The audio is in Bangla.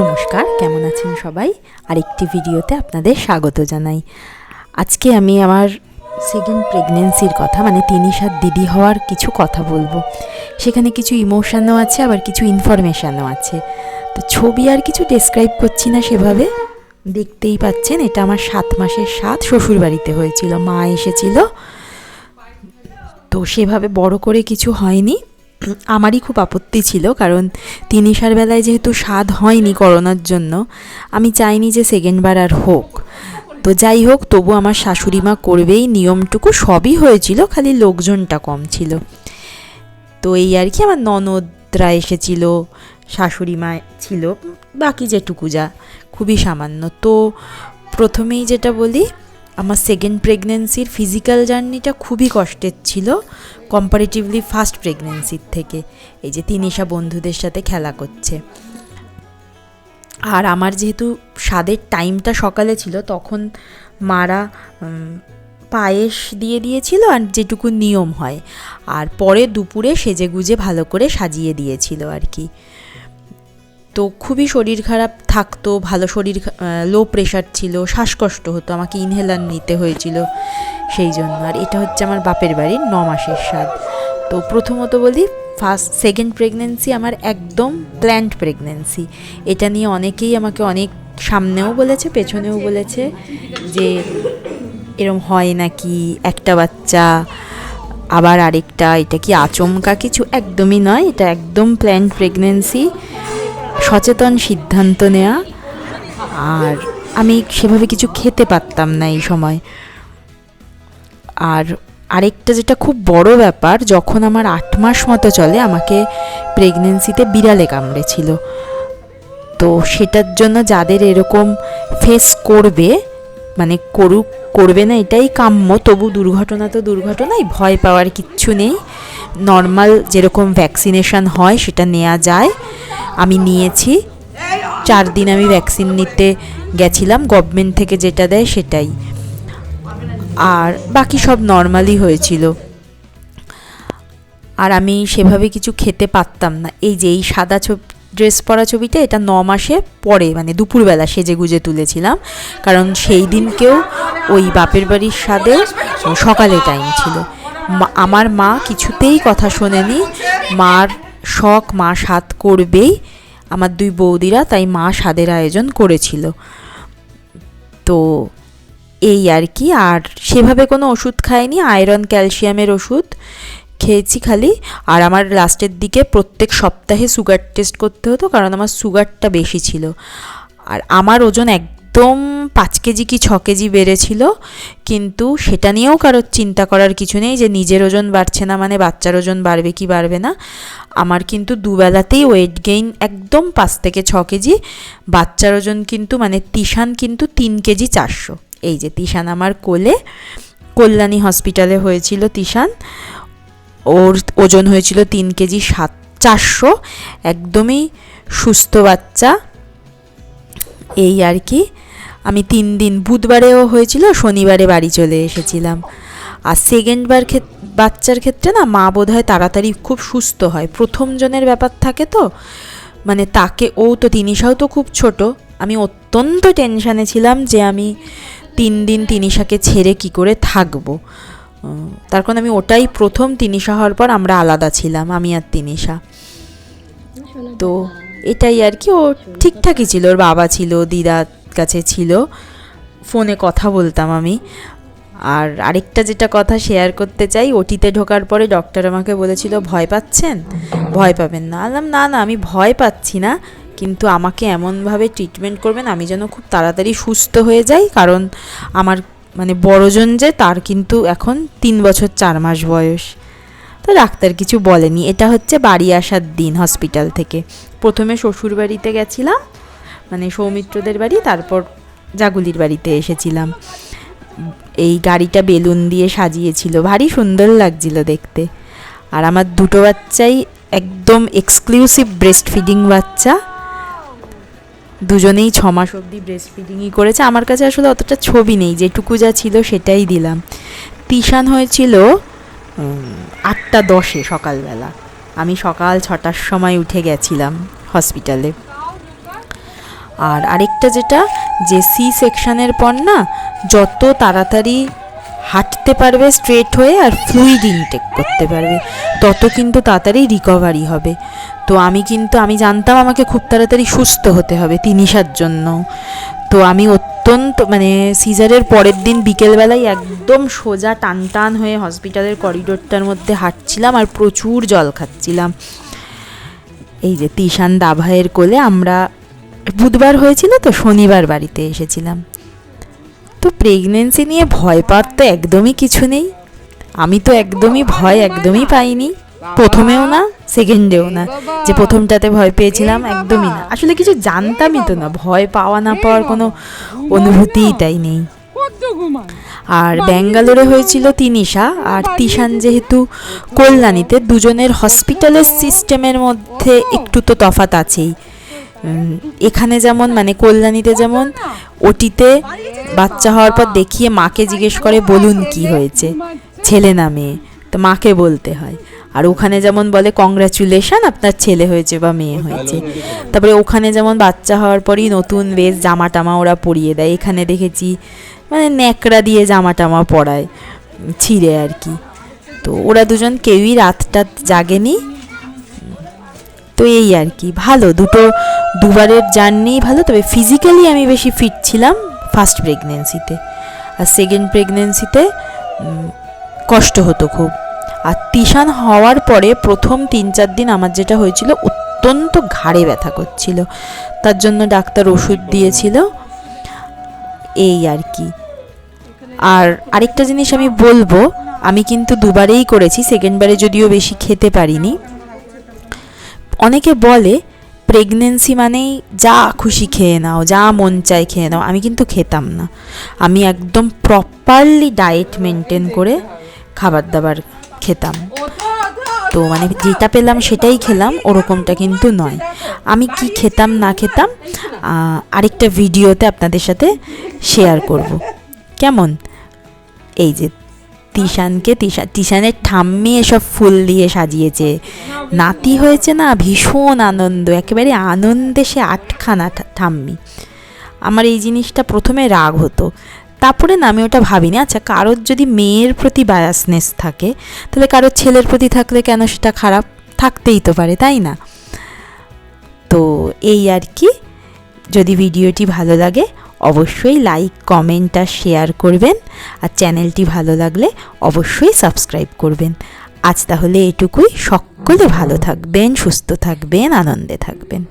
নমস্কার, কেমন আছেন সবাই? আরেকটি ভিডিওতে আপনাদের স্বাগত জানাই। আজকে আমি আমার সেকেন্ড প্রেগনেন্সির কথা মানে তিনি সাত দিদি হওয়ার কিছু কথা বলব। সেখানে কিছু ইমোশনও আছে, আবার কিছু ইনফরমেশানও আছে। তো ছবি আর কিছু ডেসক্রাইব করছি না সেভাবে। দেখতেই পাচ্ছেন, এটা আমার সাত মাসের সাত শ্বশুরবাড়িতে হয়েছিল, মা এসেছিল। তো সেভাবে বড় করে কিছু হয়নি। আমারই খুব আপত্তি ছিল, কারণ তিনিশার বেলায় যেহেতু স্বাদ হয়নি করোনার জন্য, আমি চাইনি যে সেকেন্ডবার আর হোক। তো যাই হোক, তবু আমার শাশুড়ি মা করবেই, নিয়মটুকু সবই হয়েছিল, খালি লোকজনটা কম ছিল। তো এই আর কি আমার ননদরা এসেছিল, শাশুড়ি মা ছিল, বাকি যেটুকু যা, খুবই সামান্য। তো প্রথমেই যেটা বলি আমার সেকেন্ড প্রেগনেন্সির ফিজিক্যাল জার্নিটা খুবই কষ্টের ছিল কম্পারেটিভলি ফার্স্ট প্রেগনেন্সির থেকে। এই যে তিনিশা বন্ধুদের সাথে খেলা করছে। আর আমার যেহেতু স্বাদের টাইমটা সকালে ছিল, তখন মারা পায়েস দিয়ে দিয়েছিল আর যেটুকু নিয়ম হয়। আর পরে দুপুরে সেজে গুজে ভালো করে সাজিয়ে দিয়েছিল আর কি। তো খুবই শরীর খারাপ থাকতো, ভালো শরীর লো প্রেশার ছিল, শ্বাসকষ্ট হতো, আমাকে ইনহেলার নিতে হয়েছিল সেই জন্য। আর এটা হচ্ছে আমার বাপের বাড়ির ন মাসের স্বাদ। তো প্রথমত বলি ফার্স্ট সেকেন্ড প্রেগনেন্সি আমার একদম প্ল্যান্ড প্রেগনেন্সি এটা নিয়ে অনেকেই আমাকে অনেক সামনেও বলেছে, পেছনেও বলেছে যে এরম হয় নাকি একটা বাচ্চা, আবার আরেকটা, এটা কি আচমকা? কিছু একদমই নয়, এটা একদম প্ল্যান্ড প্রেগনেন্সি সচেতন সিদ্ধান্ত নেওয়া আর আমি সেভাবে কিছু খেতে পারতাম না এই সময়। আর আরেকটা যেটা খুব বড় ব্যাপার, যখন আমার আট মাস মতো চলে, আমাকে প্রেগনেন্সিতে বিড়ালে কামড়েছিল। তো সেটার জন্য যাদের এরকম ফেস করবে মানে করুক, করবে না এটাই কাম্য। তবু দুর্ঘটনা তো দুর্ঘটনাই, ভয় পাওয়ার কিচ্ছু নেই। নর্মাল যেরকম ভ্যাকসিনেশন হয়, সেটা নেওয়া যায়। আমি নিয়েছি। চার দিন আমি ভ্যাকসিন নিতে গেছিলাম গভর্নমেন্ট থেকে যেটা দেয় সেটাই। আর বাকি সব নর্মালি হয়েছিল। আর আমি সেভাবে কিছু খেতে পারতাম না। এই যে এই সাদা ড্রেস পরা ছবিটা এটা ন মাসে পরে মানে দুপুরবেলা সেজে গুজে তুলেছিলাম। কারণ সেই দিনকেও ওই বাপের বাড়ির স্বাদে সকালে টাইম ছিল। আমার মা কিছুতেই কথা শোনেনি। মার শখ মা স্বাদ করবেই। আমার দুই বৌদিরা তাই মা স্বাদের আয়োজন করেছিল। তো এই আর কি। আর সেভাবে কোনো ওষুধ খায়নি। আয়রন, ক্যালসিয়ামের ওষুধ। খেয়েছি খালি। আর আমার লাস্টের দিকে প্রত্যেক সপ্তাহে সুগার টেস্ট করতে হতো, কারণ আমার সুগারটা বেশি ছিল। আর আমার ওজন একদম পাঁচ কেজি কি ছ কেজি বেড়েছিল, কিন্তু সেটা নিয়েও কারোর চিন্তা করার কিছু নেই যে নিজের ওজন বাড়ছে না মানে বাচ্চার ওজন বাড়বে কি বাড়বে না। আমার কিন্তু দুবেলাতেই ওয়েট গেইন একদম পাঁচ থেকে ছ কেজি, বাচ্চার ওজন কিন্তু মানে তিশান কিন্তু তিন কেজি চারশো। এই যে তিশান আমার কোলে, কল্যাণী হসপিটালে হয়েছিল তিশান। ওর ওজন হয়েছিল তিন কেজি সাত, চারশো। একদমই সুস্থ বাচ্চা। এই আর কি। আমি তিন দিন, বুধবারেও হয়েছিল, শনিবারে বাড়ি চলে এসেছিলাম। আর সেকেন্ডবার বাচ্চার ক্ষেত্রে না, মা বোধ হয় তাড়াতাড়ি খুব সুস্থ হয়। প্রথম জনের ব্যাপার থাকে তো। মানে তাকে, ও তো, তিনিশাও তো খুব ছোট। আমি অত্যন্ত টেনশানে ছিলাম যে আমি তিন দিন তিনিশাকে ছেড়ে কি করে থাকব। তার কারণ আমি ওটাই প্রথম তিনিশা হওয়ার পর আমরা আলাদা ছিলাম, আমি আর তিনিশা। তো এটাই আর কি, ও ঠিকঠাকই ছিল, ওর বাবা ছিল দিদার কাছে ছিল, ফোনে কথা বলতাম আমি। আর আরেকটা যেটা কথা শেয়ার করতে চাই, ওটিতে ঢোকার পরে ডক্টর আমাকে বলেছিল, ভয় পাচ্ছেন? ভয় পাবেন না। আলাম, না না, আমি ভয় পাচ্ছি না, কিন্তু আমাকে এমনভাবে ট্রিটমেন্ট করবেন, আমি যেন খুব তাড়াতাড়ি সুস্থ হয়ে যাই, কারণ আমার মানে বড়জন যে, তার কিন্তু এখন তিন বছর চার মাস বয়স। তো ডাক্তার কিছু বলেনি। এটা হচ্ছে বাড়ি আসার দিন হসপিটাল থেকে। প্রথমে শ্বশুর বাড়িতে গেছিলাম মানে সৌমিত্রদের বাড়ি, তারপর জাগুলির বাড়িতে এসেছিলাম। এই গাড়িটা বেলুন দিয়ে সাজিয়েছিল। ভারী সুন্দর লাগছিল দেখতে। আর আমার দুটো বাচ্চাই একদম এক্সক্লুসিভ ব্রেস্ট ফিডিং বাচ্চা। দুজনেই ছ মাস অবধি ব্রেস্ট ফিডিংই করেছে। আমার কাছে আসলে অতটা ছবি নেই, যেটুকু যা ছিল সেটাই দিলাম। তিশান হয়েছিল আটটা দশে সকালবেলা। আমি সকাল ছটার সময় উঠে গেছিলাম হসপিটালে আর আরেকটা যেটা, যে সি সেকশনের পর না, যত তাড়াতাড়ি হাঁটতে পারবে স্ট্রেট হয়ে আর ফ্লুইড ইনটেক করতে পারবে, তত কিন্তু তাড়াতাড়ি রিকভারি হবে। তো আমি কিন্তু, আমি জানতাম আমাকে খুব তাড়াতাড়ি সুস্থ হতে হবে তিনিশার জন্য। তো আমি অত্যন্ত মানে সিজারের পরের দিন বিকেলবেলায় একদম সোজা টান টান হয়ে হসপিটালের করিডোরটার মধ্যে হাঁটছিলাম আর প্রচুর জল খাচ্ছিলাম। এই যে তিশান দাভাইয়ের কোলে আমরা, বুধবার হয়েছিল তো, শনিবার বাড়িতে এসেছিলাম। তো প্রেগনেন্সি নিয়ে ভয় পাওয়ার তো একদমই কিছু নেই। আমি তো একদমই ভয় একদমই পাইনি। প্রথমেও না সেকেন্ডেও না। যে প্রথমটাতে ভয় পেয়েছিলাম, একদমই না। আসলে কিছু জানতামই তো না, ভয় পাওয়া না পাওয়ার কোনো অনুভূতিই তাই নেই। আর ব্যাঙ্গালোরে হয়েছিল তিনিশা, আর তিশান যেহেতু কল্যাণীতে, দুজনের হসপিটালের সিস্টেমের মধ্যে একটু তো তফাত আছেই। এখানে যেমন মানে কল্যাণীতে যেমন, ওটিতে বাচ্চা হওয়ার পর দেখিয়ে মাকে জিজ্ঞেস করে, বলুন কি হয়েছে? ছেলে না মেয়ে? তো মাকে বলতে হয়। আর ওখানে যেমন বলে কংগ্রাচুলেশন আপনার ছেলে হয়েছে বা মেয়ে হয়েছে। তারপরে ওখানে যেমন বাচ্চা হওয়ার পরই নতুন বেশ জামা টামা ওরা পরিয়ে দেয়। এখানে দেখেছি মানে ন্যাকড়া দিয়ে জামা টামা পরায় ছিঁড়ে আর কি। তো ওরা দুজন কেউই রাতটা জাগেনি। তো এই আর কি ভালো। দুটো দুবারের জার্নি ভালো তবে ফিজিক্যালি আমি বেশি ফিট ছিলাম ফার্স্ট প্রেগনেন্সিতে আর সেকেন্ড প্রেগনেন্সিতে কষ্ট হতো খুব। আর তিশান হওয়ার পরে প্রথম তিন চার দিন আমার যেটা হয়েছিল, অত্যন্ত ঘাড়ে ব্যথা করছিল। তার জন্য ডাক্তার ওষুধ দিয়েছিল। এই আর কি। আর আরেকটা জিনিস আমি বলব, আমি কিন্তু দুবারেই করেছি সেকেন্ডবারে যদিও বেশি খেতে পারিনি। অনেকে বলে প্রেগনেন্সি মানেই যা খুশি খেয়ে নাও, যা মন চায় খেয়ে নাও, আমি কিন্তু খেতাম না। আমি একদম প্রপারলি ডায়েট মেনটেন করে খাবার দাবার খেতাম। তো মানে যেটা পেলাম সেটাই খেলাম, ওরকমটা কিন্তু নয়। আমি কি খেতাম, না খেতাম আরেকটা ভিডিওতে আপনাদের সাথে শেয়ার করব। কেমন? এই যে তিশানকে, তিশা, তিশানের ঠাম্মি এসব ফুল দিয়ে সাজিয়েছে। নাতি হয়েছে না, ভীষণ আনন্দ, একেবারে আনন্দে সে আটখানা ঠাম্মি। আমার এই জিনিসটা প্রথমে রাগ হতো। তারপরে না আমি ওটা ভাবিনি। আচ্ছা কারোর যদি মেয়ের প্রতি বায়াসনেস থাকে, তাহলে কারোর ছেলের প্রতি থাকলে কেন সেটা খারাপ? থাকতেই তো পারে, তাই না? তো এই আর কি। যদি ভিডিওটি ভালো লাগে, অবশ্যই লাইক কমেন্ট আর শেয়ার করবেন। আর চ্যানেলটি ভালো লাগলে অবশ্যই সাবস্ক্রাইব করবেন। আজ তাহলে এটুকুই। সকলে ভালো থাকবেন, সুস্থ থাকবেন, আনন্দে থাকবেন।